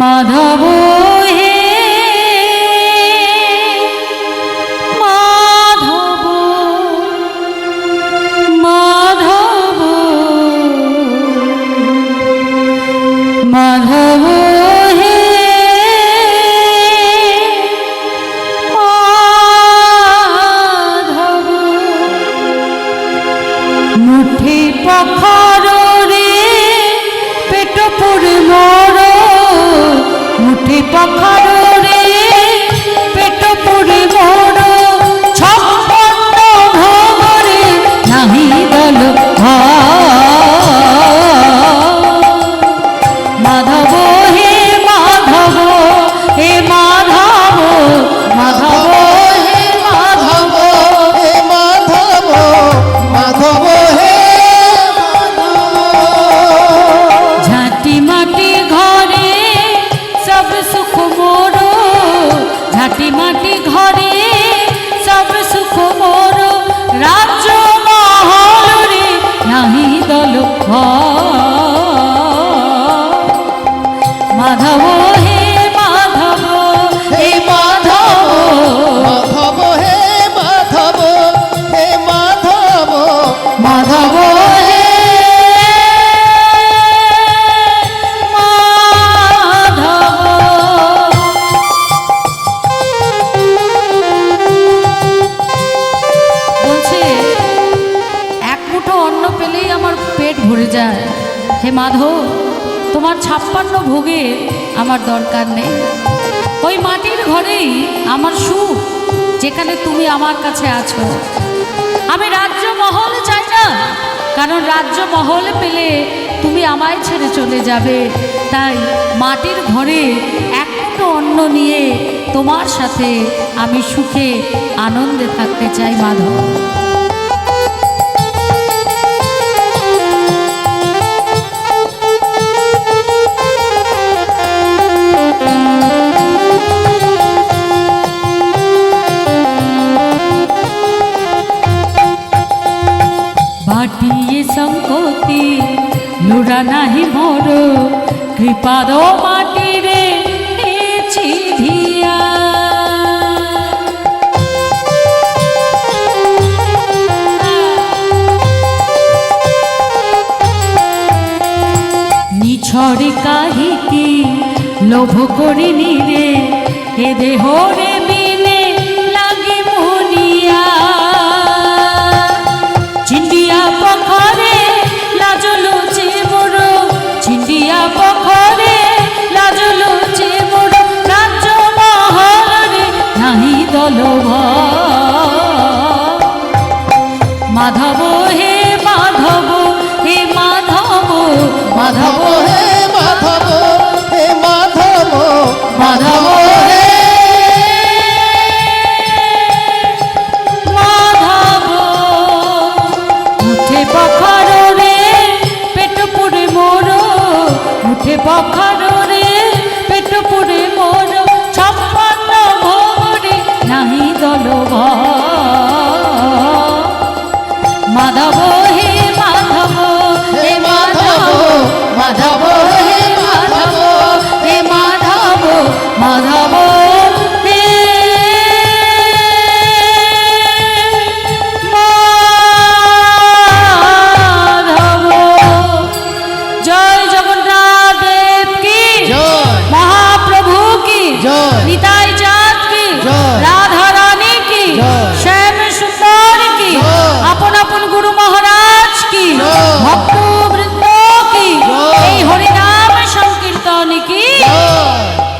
মাধব হে মাধব মাধব মাধব হে মাধব। মুঠি পখর মুঠি মাটি ঘরে সব সুখ মোর। রাজ্য মহলরে নাহি দল মাধব যায়। হে মাধব, তোমার ছাপ্পান্ন ভোগে আমার দরকার নেই। ওই মাটির ঘরেই আমার সুখ, যেখানে তুমি আমার কাছে আছো। আমি রাজ্য মহল চাই না, কারণ রাজ্য মহল পেলে তুমি আমায় ছেড়ে চলে যাবে। তাই মাটির ঘরে এক অন্ন নিয়ে তোমার সাথে আমি সুখে, আনন্দে থাকতে চাই মাধব। বাটিয়ে সংকতি লুড়া নাহি মোর। কৃপাদ মাটিরে হেছি ধিয়া নিছড়ে কাহিকি লোভ করিনি রে এ দেহ মাধব, হে মাধব হে মাধব মাধব হে মাধব, উঠে পখর রে পেট পুরে মোর উঠে পখর